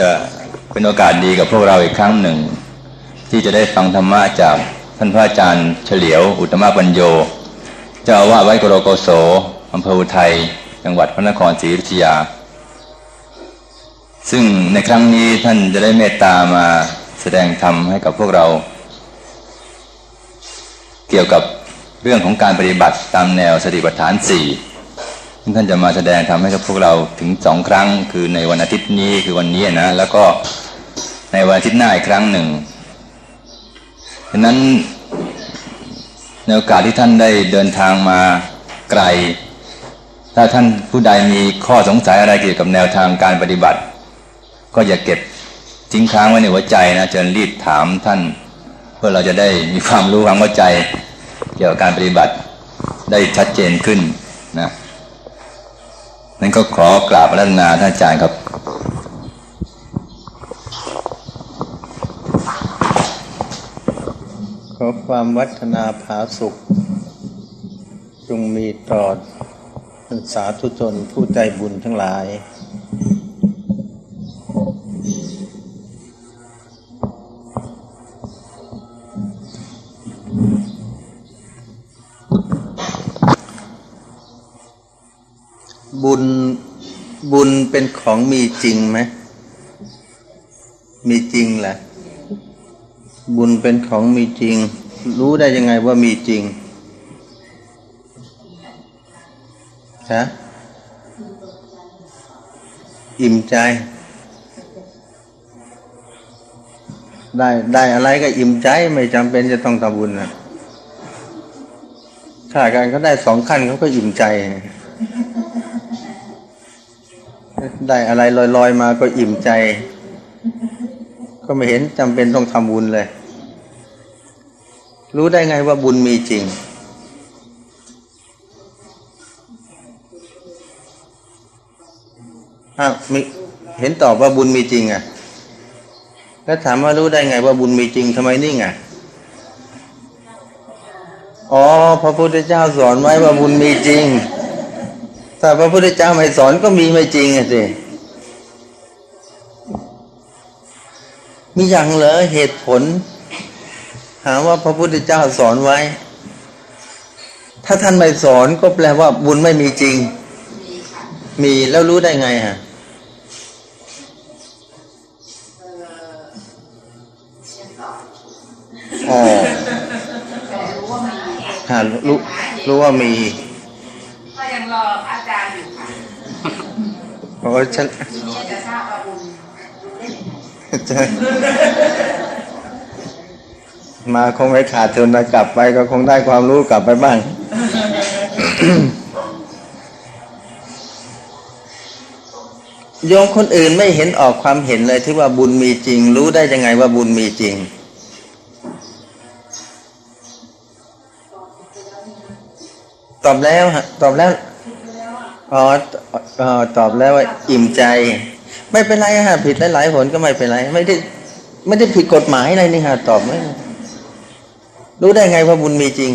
จะเป็นโอกาสดีกับพวกเราอีกครั้งหนึ่ง ที่จะได้ฟังธรรมะจากท่านพระอาจารย์เฉลียวอุตตมปัญโยเจ้าอาวาสวัดกโรโกโสอำเภออุทัยจังหวัดพระนครศรีอยุธยา ซึ่งในครั้งนี้ท่านจะได้เมตตามาแสดงธรรมให้กับพวกเรา เกี่ยวกับเรื่องของการปฏิบัติตามแนวสติปัฏฐานสี่ ซึ่งท่านจะมาแสดงทำให้กับพวกเราถึงสองครั้ง คือในวันอาทิตย์นี้คือวันนี้นะแล้วก็ในวันอาทิตย์หน้าอีกครั้งหนึ่งฉะนั้นในโอกาสที่ท่านได้เดินทางมาไกล ถ้าท่านผู้ใดมีข้อสงสัยอะไรเกี่ยวกับแนวทางการปฏิบัติ ก็อย่าเก็บทิ้งค้างไว้ในหัวใจนะเชิญรีบถามท่าน เพื่อเราจะได้มีความรู้ความเข้าใจ เกี่ยวกับการปฏิบัติได้ชัดเจนขึ้นนะ นั้นก็ขอกราบรัตนาท่านอาจารย์ครับ ขอความวัฒนาผาสุข จงมีต่อสาธุชนผู้ใจบุญทั้งหลาย ญเป็นของมีจริงไหม มีจริงแหละ บุญเป็นของมีจริง รู้ได้ยังไงว่ามีจริงฮะอิ่มใจ ได้ได้อะไรก็อิ่มใจไม่จำเป็นจะต้องทำบุญนะถ้าการเขาได้สองขั้นเขาก็อิ่มใจ ได้อะไรลอยๆมาก็อิ่มใจ ก็ไม่เห็นจำเป็นต้องทำบุญเลย รู้ได้ไงว่าบุญมีจริง อ้าวมีเห็นตอบว่าบุญมีจริงอะ แล้วถามว่ารู้ได้ไงว่าบุญมีจริงทำไมนิ่งอะอ๋อ พระพุทธเจ้าสอนไว้ว่าบุญมีจริง ถ้าพระพุทธเจ้าไม่สอนก็มีไม่จริงอะสิมีอย่างเหรอเหตุผล หาว่าพระพุทธเจ้าสอนไว้ ถ้าท่านไม่สอนก็แปลว่าบุญไม่มีจริง มีแล้วรู้ได้ไงฮะอ๋อฮะรู้รู้ว่ามี ก็ยังรออาจารย์อยู่ค่ะ โอ้ฉันจะทราบว่าบุญมาคงไม่ขาดทุนนะกลับไปก็คงได้ความรู้กลับไปบ้าง โยมคนอื่นไม่เห็นออกความเห็นเลยที่ว่าบุญมีจริง รู้ได้ยังไงว่าบุญมีจริง ตอบแล้วฮะตอบแล้ว อ๋ออ๋อตอบแล้วว่าอิ่มใจ ไม่เป็นไรฮะผิดหลายๆผลก็ไม่เป็นไร ไม่ได้ไม่ได้ผิดกฎหมายอะไรนี่ฮะตอบไม่รู้ได้ไงว่าบุญมีจริง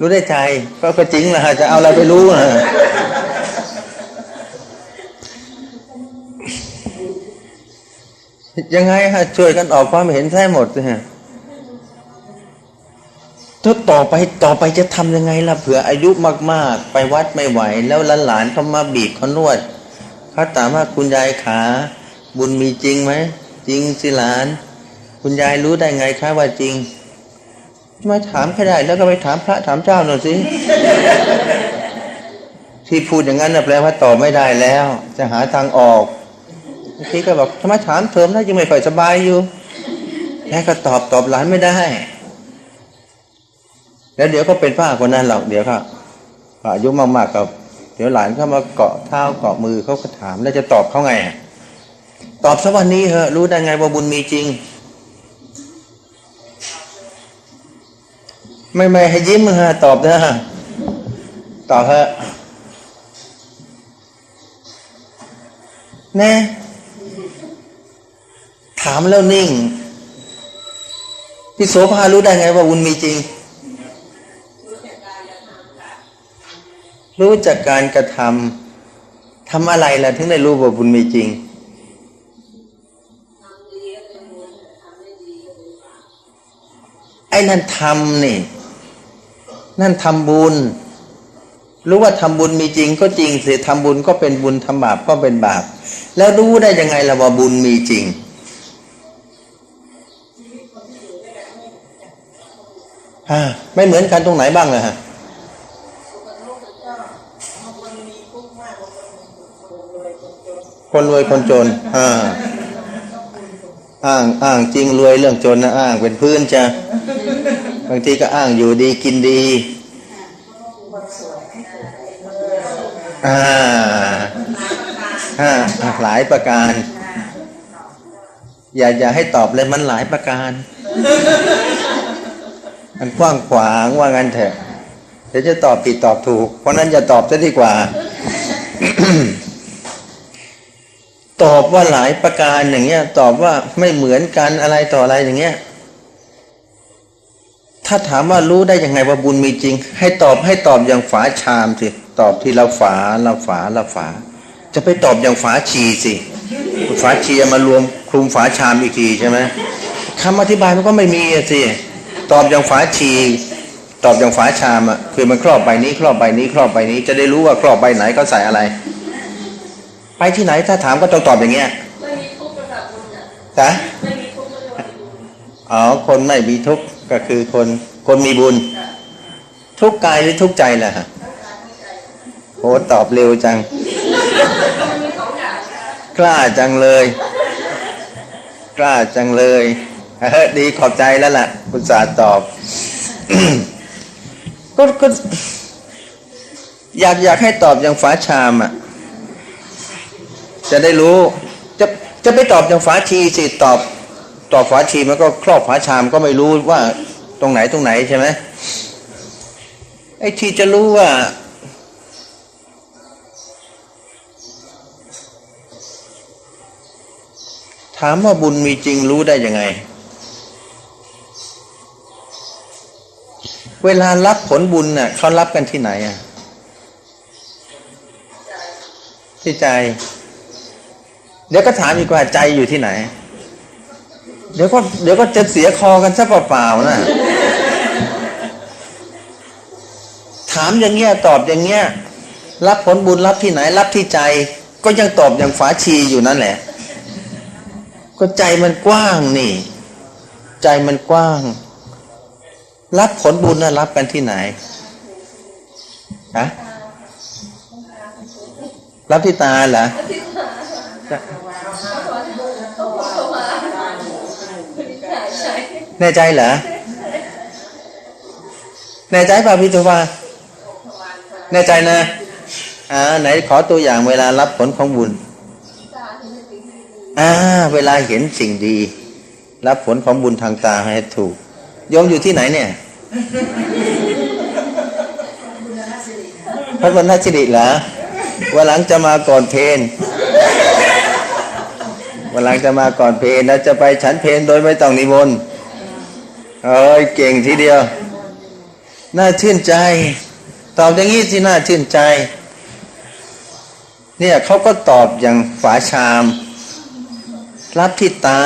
รู้ได้ใจก็ก็จริงแหละฮะจะเอาอะไรไปรู้นะยังไงฮะช่วยกันออกความเห็นแท้หมดฮะ ถ้าต่อไปต่อไปจะทำยังไงล่ะเผื่ออายุมาก ๆ ไปวัดไม่ไหว แล้วหลานๆเขามาบีบเขานวดเขาถามว่าคุณยายขา บุญมีจริงไหมจริงสิหลาน คุณยายรู้ได้ไงคะว่าจริงไม่ถามแค่ได้ แล้วก็ไปถามพระถามเจ้าหน่อยสิที่พูดอย่างนั้นแปลว่าตอบไม่ได้แล้ว จะหาทางออกเมื่อกี้ก็บอกทำไมถามเทอมแล้วยังไม่ค่อยสบายอยู่แล้วก็ตอบตอบหลานไม่ได้ แล้วเดี๋ยวก็เป็นผ้าคนนั้นหรอกเดี๋ยวก็อายุมากๆกับ เดี๋ยวหลานเข้ามาเกาะเท้าเกาะมือเขาก็ถามแล้วจะตอบเขาไง ตอบสักวันนี้เหอะรู้ได้ไงว่าบุญมีจริง ไม่ไม่ให้ยิ้มฮะตอบนะตอบเถอะน่ถามแล้วนิ่งพี่โสภารู้ได้ไงว่าบุญมีจริง รู้จากการกระททำอะไรล่ะถึงได้รู้ว่าบุญมีจริงไอ้นั่นทำนี่ นั่นทำบุญ รู้ว่าทำบุญมีจริงก็จริงสิทำบุญก็เป็นบุญทำบาปก็เป็นบาป แล้วรู้ได้ยังไงล่ะว่าบุญมีจริงฮะไม่เหมือนกันตรงไหนบ้างเลยฮะ คนรวยคนจน อ่า อ้างอ้างจริงรวยเรื่องจนนะอ้างเป็นพื้นจ้ะบางทีก็อ้างอยู่ดีกินดีอ่าอ่าหลายประการ อย่าอย่าให้ตอบเลยมันหลายประการ มันกว้างขวางว่างั้นเถอะเดี๋ยวจะตอบผิดตอบถูก เพราะนั้นอย่าตอบซะดีกว่า ตอบว่าหลายประการอย่างเงี้ย ตอบว่าไม่เหมือนกันอะไรต่ออะไรอย่างเงี้ย ถ้าถามว่ารู้ได้ยังไงว่าบุญมีจริง ให้ตอบให้ตอบอย่างฝาชามสิตอบที่เราฝาเราฝาเราฝา จะไปตอบอย่างฝาชีสิฝาชีมารวมคลุมฝาชามอีกทีใช่ไหมคำอธิบายมันก็ไม่มีสิตอบอย่างฝาชี ตอบอย่างฝาชามอะคือมันครอบใบนี้ ครอบใบนี้ ครอบใบนี้ จะได้รู้ว่าครอบใบไหนก็ใส่อะไร ไปที่ไหนถ้าถามก็ต้องตอบอย่างเงี้ยไม่มีทุกข์ระดับบุญอะจ้ะไม่มีทุกข์ระดับบุญอ๋อคนไม่มีทุกข์ก็คือคนคนมีบุญ ทุกข์กายหรือทุกข์ใจล่ะฮะโอ้ตอบเร็วจัง กล้าจังเลย กล้าจังเลยเฮ้ยดีขอบใจแล้วล่ะ คุณสาห์ตอบก็ก็อยากอยากให้ตอบอย่างฝาชามอะ จะได้รู้ จะจะไปตอบอย่างฝาชีสิตอบตอบฝาชีมันก็ครอบฝาชามก็ไม่รู้ว่าตรงไหนตรงไหนใช่ไหมไอ้ที่จะรู้ว่า ถามว่าบุญมีจริงรู้ได้ยังไง เวลารับผลบุญน่ะเขารับกันที่ไหนอะที่ใจ เดี๋ยวก็ถามอีกว่าใจอยู่ที่ไหน เดี๋ยวก็เดี๋ยวก็จะเสียคอกันซะเปล่าๆนะถามอย่างเงี้ยตอบอย่างเงี้ยรับผลบุญรับที่ไหน รับที่ใจ ก็ยังตอบอย่างฝาชีอยู่นั่นแหละ ก็ใจมันกว้างนี่ ใจมันกว้าง รับผลบุญนะรับกันที่ไหนฮะรับที่ตาเหรอ แน่ใจเหรอ แน่ใจป่ะพี่ตุวาแน่ใจนะ อ่า ไหนขอตัวอย่างเวลารับผลของบุญ อ่า เวลาเห็นสิ่งดี รับผลของบุญทางตาให้ถูกโยมอยู่ที่ไหนเนี่ยพระบรรณสิริเหรอวันหลังจะมาก่อนเพนวันหลังจะมาก่อนเพนแล้วจะไปฉันเพนโดยไม่ต้องนิมนต์ เอ้ยเก่งทีเดียว น่าชื่นใจ ตอบอย่างนี้สิน่าชื่นใจ เนี่ยเขาก็ตอบอย่างฝาชาม รับที่ตา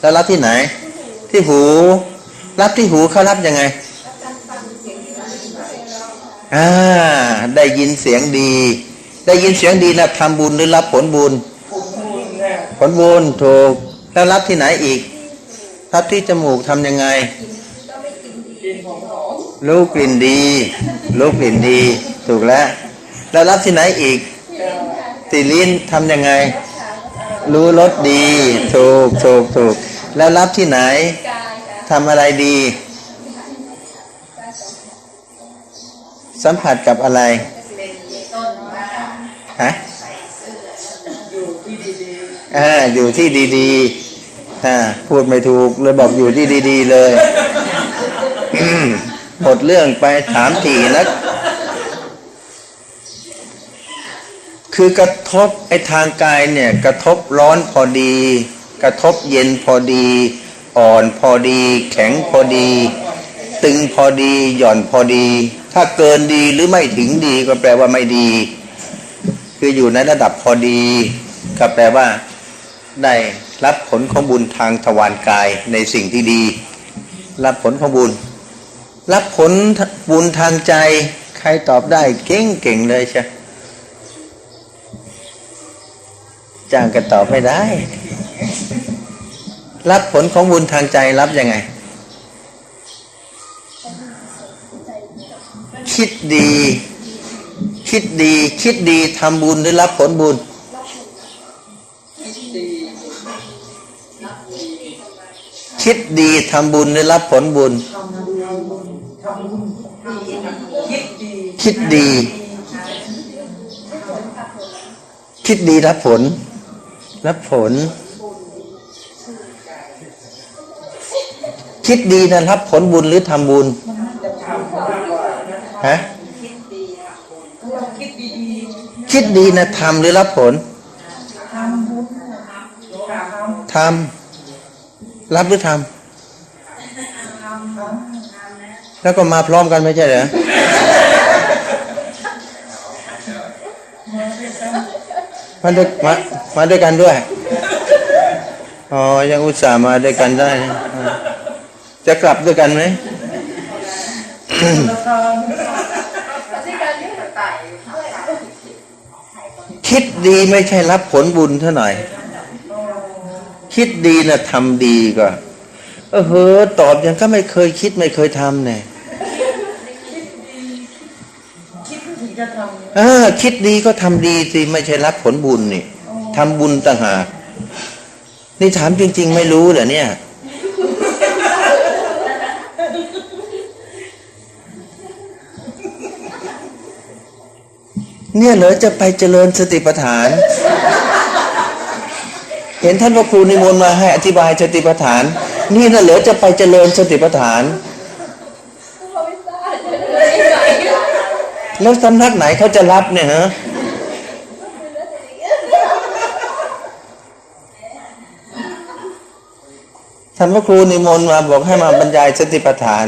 แล้วรับที่ไหน ที่หู รับที่หูเขารับยังไงอ่าได้ยินเสียงดี ได้ยินเสียงดีนะทำบุญหรือรับผลบุญ ผลบุญถูก แล้วรับที่ไหนอีก รับที่จมูกทำยังไง รู้กลิ่นดี รู้กลิ่นดี ถูกแล้ว แล้วรับที่ไหนอีกติลิ้นทำยังไง รู้รสดี ถูกถูกถูก แล้วรับที่ไหนทำอะไรดี สัมผัสกับอะไรฮะอ่าอยู่ที่ดีๆ อ่าพูดไม่ถูกเลยบอกอยู่ที่ดี ๆ เลยอืมหมดเรื่องไปถามถี่นะคือกระทบไอ้ทางกายเนี่ย กระทบร้อนพอดี กระทบเย็นพอดี อ่อนพอดี แข็งพอดี ตึงพอดี หย่อนพอดี ถ้าเกินดีหรือไม่ถึงดีก็แปลว่าไม่ดี คืออยู่ในระดับพอดี ก็แปลว่าได้ รับผลของบุญทางทวารกายในสิ่งที่ดี รับผลของบุญ รับผลบุญทางใจ ใครตอบได้เก่งเก่งๆเลยใช่จ้างก็ตอบไม่ได้ รับผลของบุญทางใจรับยังไง คิดดี คิดดี คิดดีทำบุญหรือรับผลบุญ คิดดีทำบุญหรือรับผลบุญ คิดดี คิดดีรับผล รับผล คิดดีนะรับผลบุญหรือทำบุญฮะคิดดีนะทำหรือรับผลทำ รับหรือทำแล้วก็มาพร้อมกันไม่ใช่เหรอมาด้วยมามาด้วยกันด้วยอ๋อยังอุตส่าห์มาด้วยกันได้นะอ่าจะกลับด้วยกันไหมคิดดีไม่ใช่รับผลบุญเท่าหน่อยคิ ดดีนะทำดีก็ เออเฮ้อตอบยังก็ไม่เคยคิดไม่เคยทำเนี่ยเออคิดดีก็ทำดีสิไม่ใช่รับผลบุญนี่ทำบุญต่างหากนี่ถามจริง ๆ ไม่รู้เหรอเนี่ย เนี่ยเหรอจะไปเจริญสติปัฏฐาน เห็นท่านพระครูนิมนต์มาให้อธิบายสติปัฏฐาน นี่น่ะเหรอจะไปเจริญสติปัฏฐาน แล้วสำนักไหนเขาจะรับเนี่ยฮะท่านพระครูนิมนต์มาบอกให้มาบรรยายสติปัฏฐาน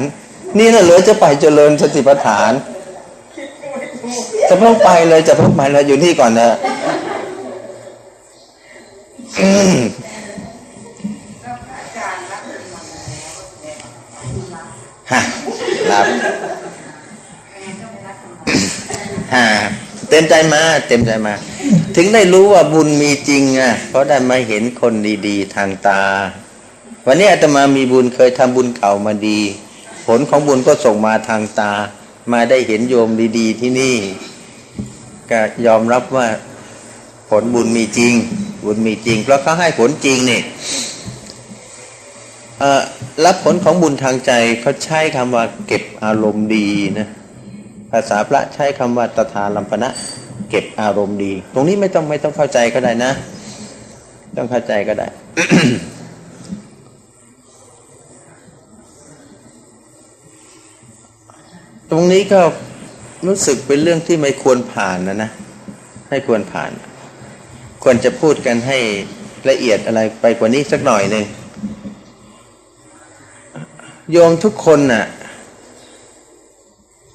นี่น่ะเหรอจะไปเจริญสติปัฏฐานจะเพิ่งไปเลยจะเพิ่งไปเลยอยู่นี่ก่อนนะ ฮะรับฮะเต็มใจมา เต็มใจมา ถึงได้รู้ว่าบุญมีจริงอะ เพราะได้มาเห็นคนดีๆ ทางตา วันนี้อาตมามีบุญเคยทำบุญเก่ามาดี ผลของบุญก็ส่งมาทางตา มาได้เห็นโยมดี ๆ ที่นี่ ก็ยอมรับว่าผลบุญมีจริง บุญมีจริง เพราะเขาให้ผลจริงนี่เอ่อรับผลของบุญทางใจเขาใช้คำว่าเก็บอารมณ์ดีนะภาษาพระใช้คำว่าตถาลัมปณะเก็บอารมณ์ดี ตรงนี้ไม่ต้องไม่ต้องเข้าใจก็ได้นะ ต้องเข้าใจก็ได้ ตรงนี้ก็รู้สึกเป็นเรื่องที่ไม่ควรผ่านนะนะไม่ควรผ่าน ควรจะพูดกันให้ละเอียดอะไรไปกว่านี้สักหน่อยหนึ่งโยมทุกคนน่ะ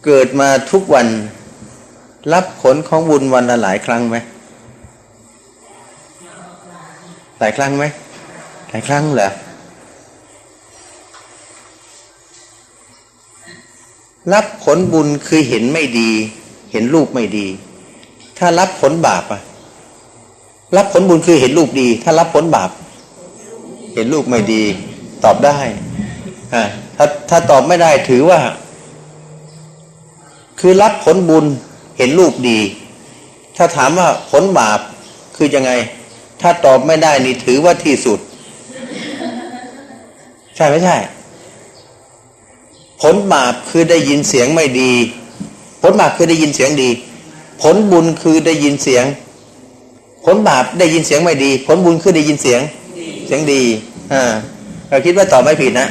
เกิดมาทุกวัน รับผลของบุญวันละหลายครั้งไหมหลายครั้งไหมหลายครั้งเหรอรับผลบุญคือเห็นไม่ดี เห็นรูปไม่ดี ถ้ารับผลบาปอะ รับผลบุญคือเห็นรูปดี ถ้ารับผลบาป เห็นรูปไม่ดี ตอบได้อ่าถ้าถ้าตอบไม่ได้ถือว่า คือรับผลบุญเห็นรูปดี ถ้าถามว่าผลบาปคือยังไง ถ้าตอบไม่ได้นี่ถือว่าที่สุด ใช่ไม่ใช่ ผลบาปคือได้ยินเสียงไม่ดี ผลบาปคือได้ยินเสียงดี ผลบุญคือได้ยินเสียง ผลบาปได้ยินเสียงไม่ดี ผลบุญคือได้ยินเสียงเสียงดีอ่าเราคิดว่าตอบไม่ผิดนะ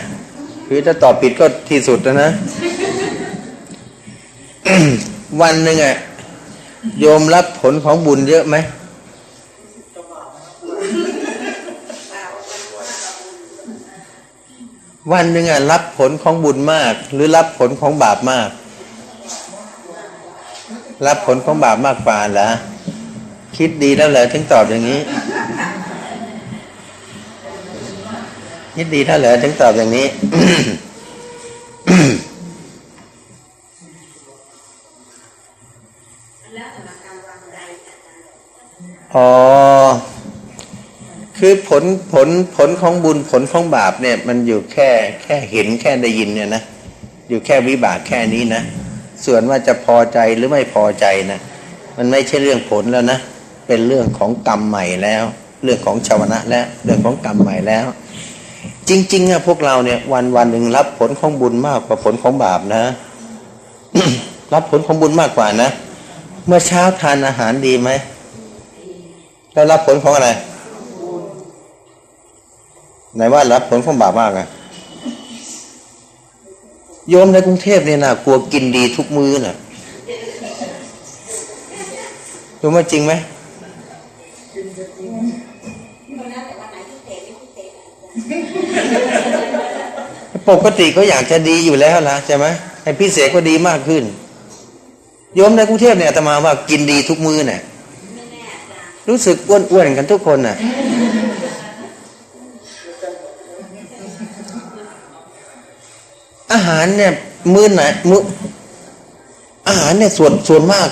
คือถ้าตอบผิดก็ที่สุดแล้วนะ วันหนึ่งอะโยมรับผลของบุญเยอะไหมวันหนึ่งอะรับผลของบุญมาก หรือรับผลของบาปมาก รับผลของบาปมากกว่าเหรอ คิดดีแล้วเหรอถึงตอบอย่างนี้ คิดดีแล้วเหรอถึงตอบอย่างนี้แล้วสำหรับการวางใจอาจารย์อ๋อคือผลผลผลของบุญผลของบาปเนี่ย มันอยู่แค่แค่เห็นแค่ได้ยินเนี่ยนะอยู่แค่วิบากแค่นี้นะส่วนว่าจะพอใจหรือไม่พอใจนะมันไม่ใช่เรื่องผลแล้วนะ เป็นเรื่องของกรรมใหม่แล้ว เรื่องของชาวนะแล้วเรื่องของกรรมใหม่แล้ว จริงๆอะพวกเราเนี่ย วันวันหนึ่งรับผลของบุญมากกว่าผลของบาปนะ รับผลของบุญมากกว่านะ เมื่อเช้าทานอาหารดีไหมแล้วรับผลของอะไรไหนว่ารับผลของบาปมากอะโยมในกรุงเทพเนี่ยนะกลัวกินดีทุกมื้อน่ะรู้ไหมจริงไหม ปกติก็อยากจะดีอยู่แล้วล่ะใช่ไหมให้พิเศษก็ดีมากขึ้น โยมในกรุงเทพเนี่ยอาตมาว่ากินดีทุกมื้อเนี่ยรู้สึกอ้วนๆกันทุกคนน่ะอาหารเนี่ยมื้อไหนมื้ออาหารเนี่ยส่วนส่วนมาก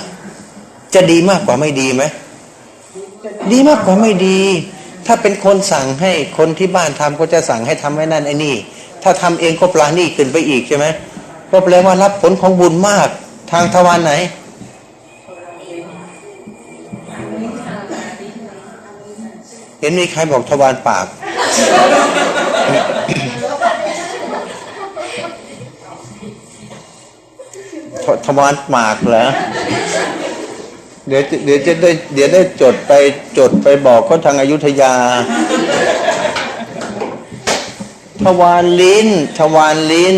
จะดีมากกว่าไม่ดีไหมดีมากกว่าไม่ดี ถ้าเป็นคนสั่งให้คนที่บ้านทำก็จะสั่งให้ทำไว้นั่นไอ้นี่ ถ้าทำเองก็ปลาหนี่ขึ้นไปอีกใช่ไหมก็แปลว่ารับผลของบุญมากทางทวารไหน เห็นมีใครบอกทวารปากททวารปากเหรอ เดี๋ยวเดี๋ยวจะได้เดี๋ยวได้จดไปจดไปบอกเขาทางอายุทยา ทวารลิ้น ทวารลิ้น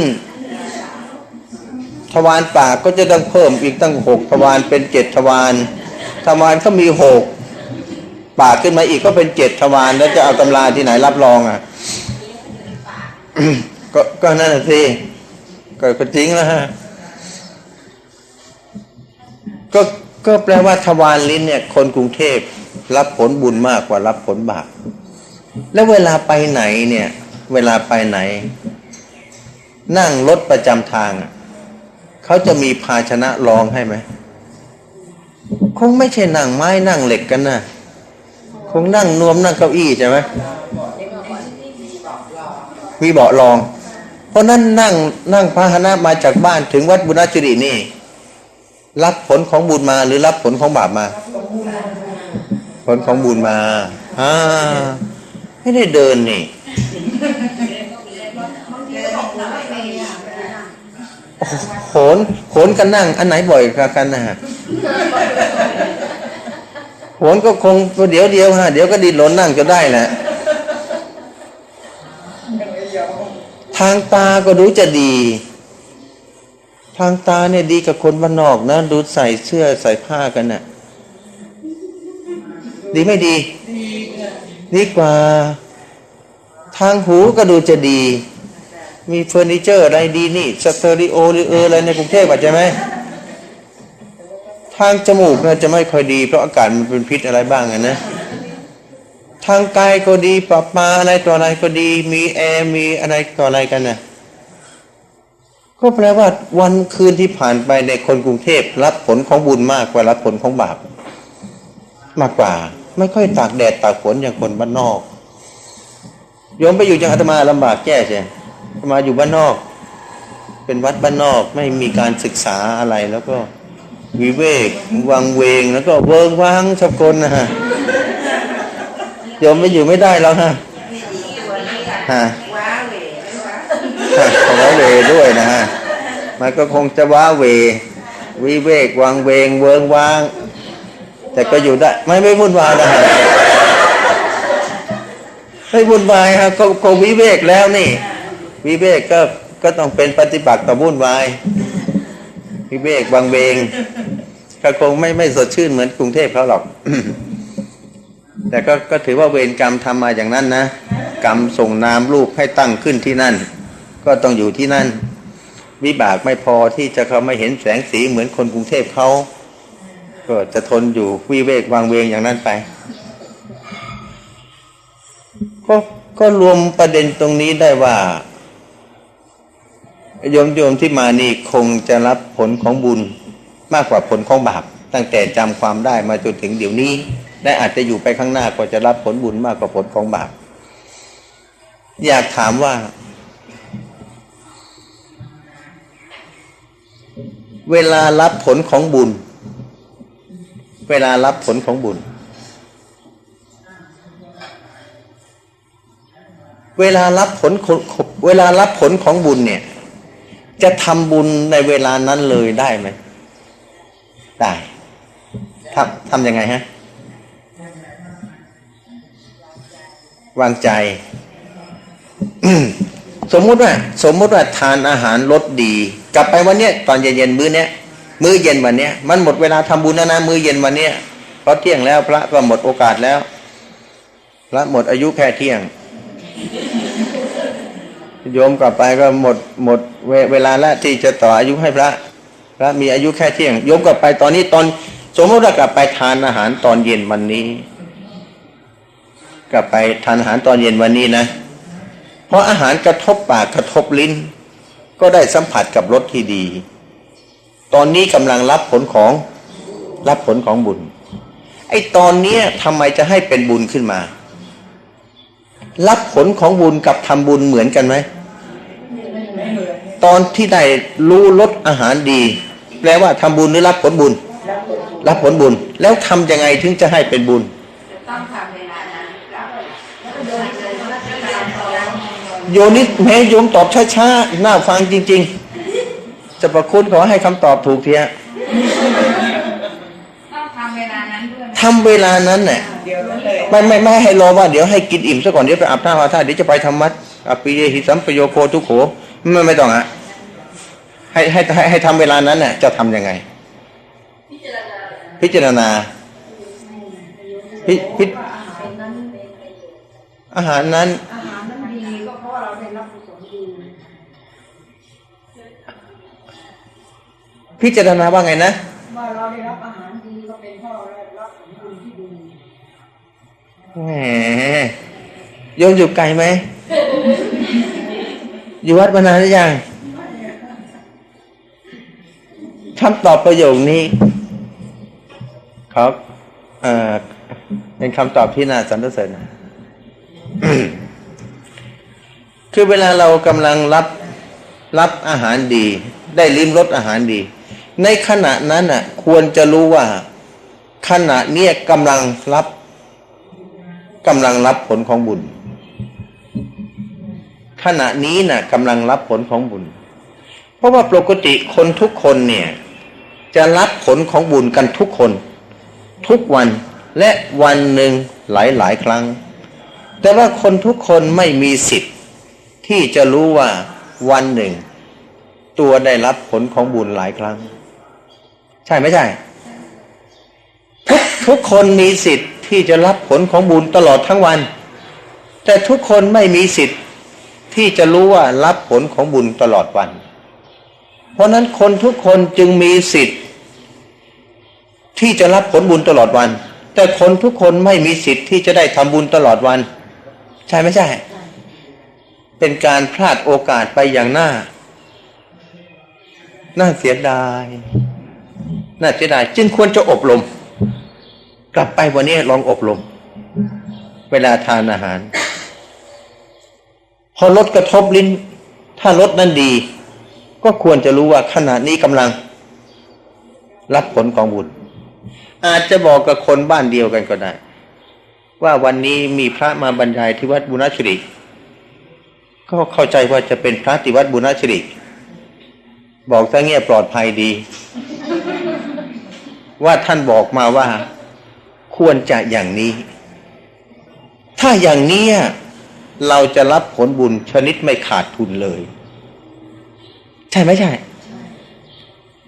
ทวารปากก็จะต้องเพิ่มอีกตั้งหกทวารเป็นเจ็ดทวารทวารก็มีหกปากขึ้นมาอีกก็เป็นเจ็ดทวารแล้วจะเอาตำราที่ไหนรับรองอะ ก็ก็นั่นน่ะสิก็ก็จริงแล้วฮะก็ ก็แปลว่าทวารลิ้นเนี่ย คนกรุงเทพรับผลบุญมากกว่ารับผลบาปแล้วเวลาไปไหนเนี่ย เวลาไปไหน นั่งรถประจำทางอะเขาจะมีภาชนะรองให้ไหมคงไม่ใช่นั่งไม้นั่งเหล็กกันนะคงนั่งนวมนั่งเก้าอี้ใช่ไหมมีเบาะรอง เพราะนั้นนั่งนั่งพาหนะมาจากบ้านถึงวัดบุญจุรินี่ รับผลของบุญมาหรือรับผลของบาปมา ผลของบุญมาอ่าไม่ได้เดินนี่โขนโขนกันนั่ง อันไหนบ่อยกว่ากันนะฮะโขนก็คงเดี๋ยวเดียวฮะเดี๋ยวก็ดิ้นรนนั่งจะได้แหละทางตาก็รู้จะดี ทางตาเนี่ยดีกับคนบ้านนอกนะดูใส่เสื้อใส่ผ้ากันน่ะ ดีไม่ดี ดีกว่า ทางหูก็ดูจะดี มีเฟอร์นิเจอร์อะไรดีนี่สเตอริโอหรือเอออะไรในกรุงเทพอาจจะไหมทางจมูกน่าจะไม่ค่อยดี เพราะอากาศมันเป็นพิษอะไรบ้างนะ ทางกายก็ดีปรับมาอะไรต่ออะไรก็ดี มีแอร์มีอะไรต่ออะไรกันน่ะ ก็แปลว่าวันคืนที่ผ่านไปในคนกรุงเทพรับผลของบุญมากกว่ารับผลของบาปมากกว่า ไม่ค่อยตากแดดตากฝนอย่างคนบ้านนอกโยมไปอยู่จังอาตมาลำบากแก่ใช่อาตมาอยู่บ้านนอก เป็นวัดบ้านนอกไม่มีการศึกษาอะไรแล้วก็วิเวกวังเวงแล้วก็เวิงว้างชอบกลนะฮะโยมไม่อยู่ไม่ได้แล้วฮะฮะ ว้าเหวไม่ว้า ฮะ ขอว้าเวด้วยนะฮะมันก็คงจะว้าเว วิเวกวังเวงเวิงว้าง แต่ก็อยู่ได้ ไม่ไม่วุ่นวายนะฮะไม่วุ่นวายครับก็ก็วิเวกแล้วนี่ วิเวกก็ก็ต้องเป็นปฏิบัติต่อวุ่นวาย วิเวกวังเวงก็คงไม่ไม่สดชื่นเหมือนกรุงเทพเขาหรอก แต่ก็ก็ถือว่าเวรกรรมทำมาอย่างนั้นนะ กรรมส่งนามรูปให้ตั้งขึ้นที่นั่น ก็ต้องอยู่ที่นั่น วิบากไม่พอที่จะเขาไม่เห็นแสงสีเหมือนคนกรุงเทพเขาก็จะทนอยู่วิเวกวางเวงอย่างนั้นไป ก็ก็รวมประเด็นตรงนี้ได้ว่าโยมโยมที่มานี่คงจะรับผลของบุญมากกว่าผลของบาปตั้งแต่จำความได้มาจนถึงเดี๋ยวนี้ และอาจจะอยู่ไปข้างหน้าก็จะรับผลบุญมากกว่าผลของบาปอยากถามว่า เวลารับผลของบุญ เวลารับผลของบุญ เวลารับผลเวลารับผลของบุญเนี่ย จะทำบุญในเวลานั้นเลยได้ไหม ได้ทำทำยังไงฮะ วางใจ สมมุติว่า สมมุติว่าทานอาหารรสดี กลับไปวันเนี้ยตอนเย็นๆมื้อเนี้ยมื้อเย็นวันเนี้ยมันหมดเวลาทำบุญแล้วนะมื้อเย็นวันเนี้ยเพราะเที่ยงแล้วพระก็หมดโอกาสแล้ว พระหมดอายุแค่เที่ยง โยมกลับไปก็หมดหมดเวเวลาละที่จะต่ออายุให้พระ พระมีอายุแค่เที่ยง โยมกลับไปตอนนี้ตอนสมมติว่ากลับไปทานอาหารตอนเย็นวันนี้ กลับไปทานอาหารตอนเย็นวันนี้นะ เพราะอาหารกระทบปากกระทบลิ้น ก็ได้สัมผัสกับรสที่ดี ตอนนี้กำลังรับผลของรับผลของบุญ ไอ้ตอนเนี้ยทำไมจะให้เป็นบุญขึ้นมา รับผลของบุญกับทำบุญเหมือนกันไหม ตอนที่ได้รู้รสอาหารดี แปลว่าทำบุญหรือรับผลบุญ รับผลบุญ แล้วทำยังไงถึงจะให้เป็นบุญต้องทำเวลานั้นกับ โยนิสแม้โยมตอบช้าๆน่าฟังจริง ๆ จะประคุณขอให้คำตอบถูกเทียต้องทำเวลานั้นด้วยทำเวลานั้นเนี่ยเดี๋ยวนั้นเลยไม่ไม่ไม่ให้รอว่าเดี๋ยวให้กินอิ่มซะก่อนเดี๋ยวไปอาบน้ำอาบท่าเดี๋ยวจะไปทำวัดอปิเยหิสัมปโยโคทุกโขไม่ไม่ต้องฮะให้ให้ให้ให้ทำเวลานั้นเนี่ยจะทำยังไง พิจารณา พิพิอาหารนั้นอาหารนั้น พิจารณาว่าไงนะ ว่าเราได้รับอาหารดีก็เป็นเพราะเราได้รับผลบุญที่ดีแหมโยมอยู่ไกลไหม อยู่วัดมานานหรือยังคำตอบประโยคนี้ ครับเออเป็นคำตอบที่น่าสรรเสริญคือเวลาเรากำลังรับรับอาหารดี ได้ลิ้มรสอาหารดี ในขณะนั้นน่ะควรจะรู้ว่า ขณะเนี้ยกำลังรับกำลังรับผลของบุญ ขณะนี้น่ะกำลังรับผลของบุญ เพราะว่าปกติคนทุกคนเนี่ย จะรับผลของบุญกันทุกคน ทุกวันและวันหนึ่งหลายหลายครั้ง แต่ว่าคนทุกคนไม่มีสิทธิ์ ที่จะรู้ว่าวันหนึ่ง ตัวได้รับผลของบุญหลายครั้ง ใช่ไม่ใช่ ทุกทุกคนมีสิทธิ์ที่จะรับผลของบุญตลอดทั้งวัน แต่ทุกคนไม่มีสิทธิ์ที่จะรู้ว่ารับผลของบุญตลอดวัน เพราะนั้นคนทุกคนจึงมีสิทธิ์ ที่จะรับผลบุญตลอดวัน แต่คนทุกคนไม่มีสิทธิ์ที่จะได้ทำบุญตลอดวัน ใช่ไม่ใช่ เป็นการพลาดโอกาสไปอย่างน่าน่าเสียดาย น่าเสียดายจึงควรจะอบรม กลับไปวันนี้ลองอบรม เวลาทานอาหาร พอลดกระทบลิ้น ถ้าลดนั้นดี ก็ควรจะรู้ว่าขณะนี้กำลัง รับผลของบุญ อาจจะบอกกับคนบ้านเดียวกันก็ได้ ว่าวันนี้มีพระมาบรรยายที่วัดบุญชริก็เข้าใจว่าจะเป็นพระที่วัดบุญชริบอกซะเงี้ยปลอดภัยดี ว่าท่านบอกมาว่าควรจะอย่างนี้ ถ้าอย่างนี้เราจะรับผลบุญชนิดไม่ขาดทุนเลย ใช่ไหมใช่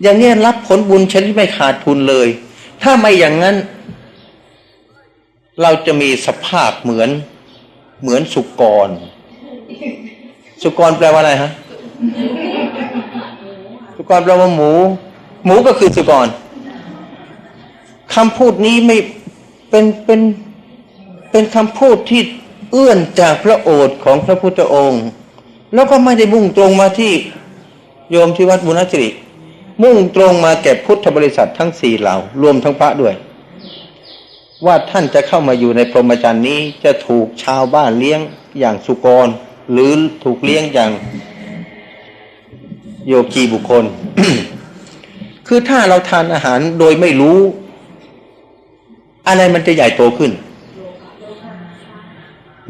อย่างนี้รับผลบุญชนิดไม่ขาดทุนเลย ถ้าไม่อย่างนั้น เราจะมีสภาพเหมือนเหมือนสุกร สุกรแปลว่าอะไรฮะ สุกรแปลว่าหมู หมูก็คือสุกร คำพูดนี้ไม่เป็นเป็นเป็นคำพูดที่เอื้อนจากพระโอษฐ์ของพระพุทธองค์ แล้วก็ไม่ได้มุ่งตรงมาที่โยมที่วัดบุญสิริมุ่งตรงมาแก่พุทธบริษัททั้งสี่เหล่ารวมทั้งพระด้วย ว่าท่านจะเข้ามาอยู่ในพรหมจรรย์นี้จะถูกชาวบ้านเลี้ยงอย่างสุกร หรือถูกเลี้ยงอย่างโยคีบุคคล คือถ้าเราทานอาหารโดยไม่รู้ อะไรมันจะใหญ่โตขึ้น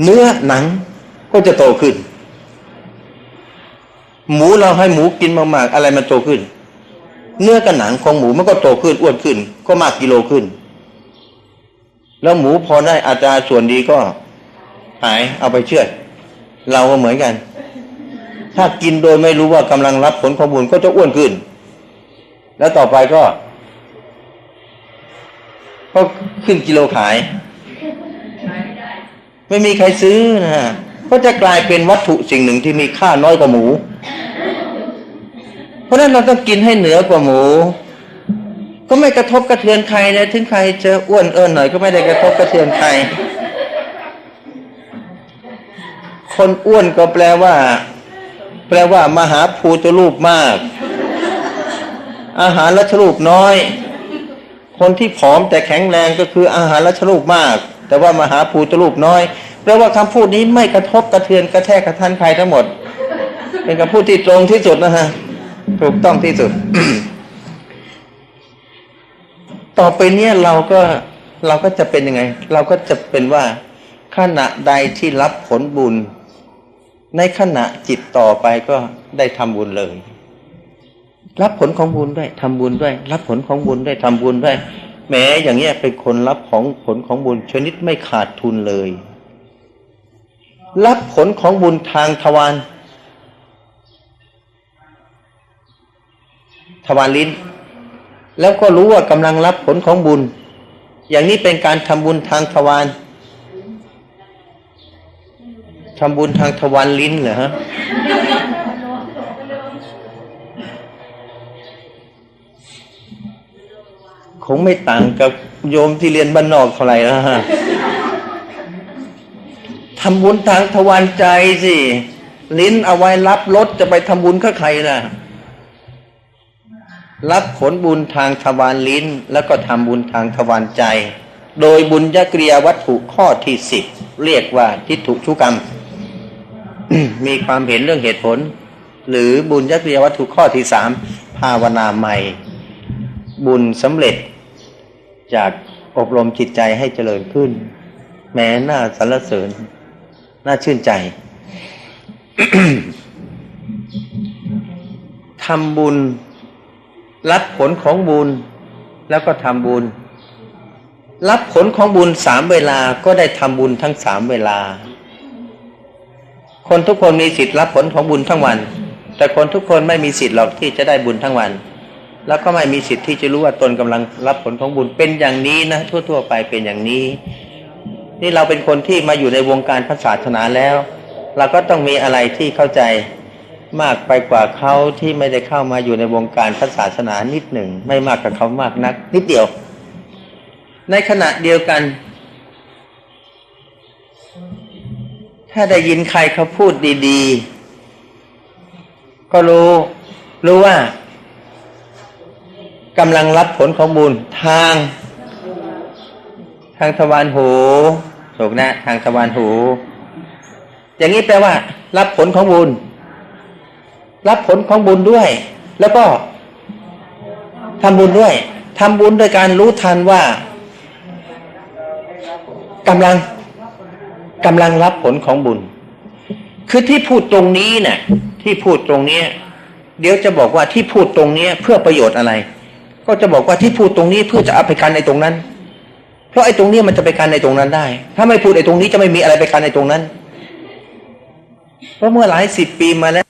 เนื้อหนังก็จะโตขึ้น หมูเราให้หมูกินมากๆ อะไรมันโตขึ้น เนื้อกับหนังของหมูมันก็โตขึ้นอ้วนขึ้น ก็มากกิโลขึ้น แล้วหมูพอได้อาจารย์ส่วนดีก็หายเอาไปเชื่อดเราก็เหมือนกัน ถ้ากินโดยไม่รู้ว่ากำลังรับผลข้องบุญก็จะอ้วนขึ้น แล้วต่อไปก็ ก็ขึ้นกิโลขาย ไม่มีใครซื้อนะก็จะกลายเป็นวัตถุสิ่งหนึ่งที่มีค่าน้อยกว่าหมู เพราะฉะนั้นเราต้องกินให้เหนือกว่าหมู ก็ไม่กระทบกระเทือนใครนะถึงใครจะอ้วนเอินหน่อยก็ไม่ได้กระทบกระเทือนใคร คนอ้วนก็แปลว่า แปลว่ามหาภูตรูปมาก อาหารรัชรูปน้อย คนที่ผอมแต่แข็งแรงก็คืออาหารรัชรูปมาก แต่ว่ามหาภูตรูปน้อยแปลว่าคำพูดนี้ไม่กระทบกระเทือนกระแทกกระทันใครทั้งหมด เป็นคำพูดที่ตรงที่สุดนะฮะถูกต้องที่สุด ต่อไปเนี้ยเราก็เราก็จะเป็นยังไง เราก็จะเป็นว่าขณะใดที่รับผลบุญ ในขณะจิตต่อไปก็ได้ทำบุญเลย รับผลของบุญด้วยทำบุญด้วย รับผลของบุญด้วยทำบุญด้วย แม้อย่างเงี้ยเป็นคนรับของผลของบุญชนิดไม่ขาดทุนเลย รับผลของบุญทางทวารทวารลิ้น แล้วก็รู้ว่ากำลังรับผลของบุญ อย่างนี้เป็นการทำบุญทางทวารทำบุญทางทวารลิ้นเหรอฮะ คงไม่ต่างกับโยมที่เรียนบ้านนอกเท่าไหร่นะฮะทำบุญทางทวารใจสิ ลิ้นเอาไว้รับรสจะไปทำบุญกับใครล่ะ รับผลบุญทางทวารลิ้น แล้วก็ทำบุญทางทวารใจ โดยบุญยกริยาวัตถุข้อที่สิบเรียกว่าทิฏฐุชุกรรม มีความเห็นเรื่องเหตุผล หรือบุญยกริยาวัตถุข้อที่สามภาวนาใหม่ บุญสำเร็จ จากอบรมจิตใจให้เจริญขึ้น แม้น่าสรรเสริญ น่าชื่นใจทำบุญ รับผลของบุญ แล้วก็ทำบุญ รับผลของบุญสามเวลาก็ได้ทำบุญทั้งสามเวลา คนทุกคนมีสิทธิ์รับผลของบุญทั้งวัน แต่คนทุกคนไม่มีสิทธิ์หรอกที่จะได้บุญทั้งวัน แล้วก็ไม่มีสิทธิ์ที่จะรู้ว่าตนกำลังรับผลของบุญเป็นอย่างนี้นะทั่ว ๆ ไปเป็นอย่างนี้ นี่เราเป็นคนที่มาอยู่ในวงการพระศาสนาแล้ว เราก็ต้องมีอะไรที่เข้าใจมากไปกว่าเขาที่ไม่ได้เข้ามาอยู่ในวงการพระศาสนานิดหนึ่ง ไม่มากกับเขามากนัก นิดเดียว ในขณะเดียวกัน ถ้าได้ยินใครเขาพูดดี ๆ ก็รู้รู้ว่า กำลังรับผลของบุญทาง ทางทวารหูถูกนะทางทวารหู อย่างนี้แปลว่า รับผลของบุญ รับผลของบุญด้วย แล้วก็ทำบุญด้วยทำบุญโดยการรู้ทันว่ากำลังกำลังรับผลของบุญ คือที่พูดตรงนี้เนี่ยที่พูดตรงเนี้ย เดี๋ยวจะบอกว่าที่พูดตรงเนี้ย เพื่อประโยชน์อะไร ก็จะบอกว่าที่พูดตรงนี้เพื่อจะเอาไปกันในตรงนั้น เพราะไอ้ตรงนี้มันจะไปกันในตรงนั้นได้ ถ้าไม่พูดไอ้ตรงนี้จะไม่มีอะไรไปกันในตรงนั้น เพราะเมื่อหลายสิบปีมาแล้ว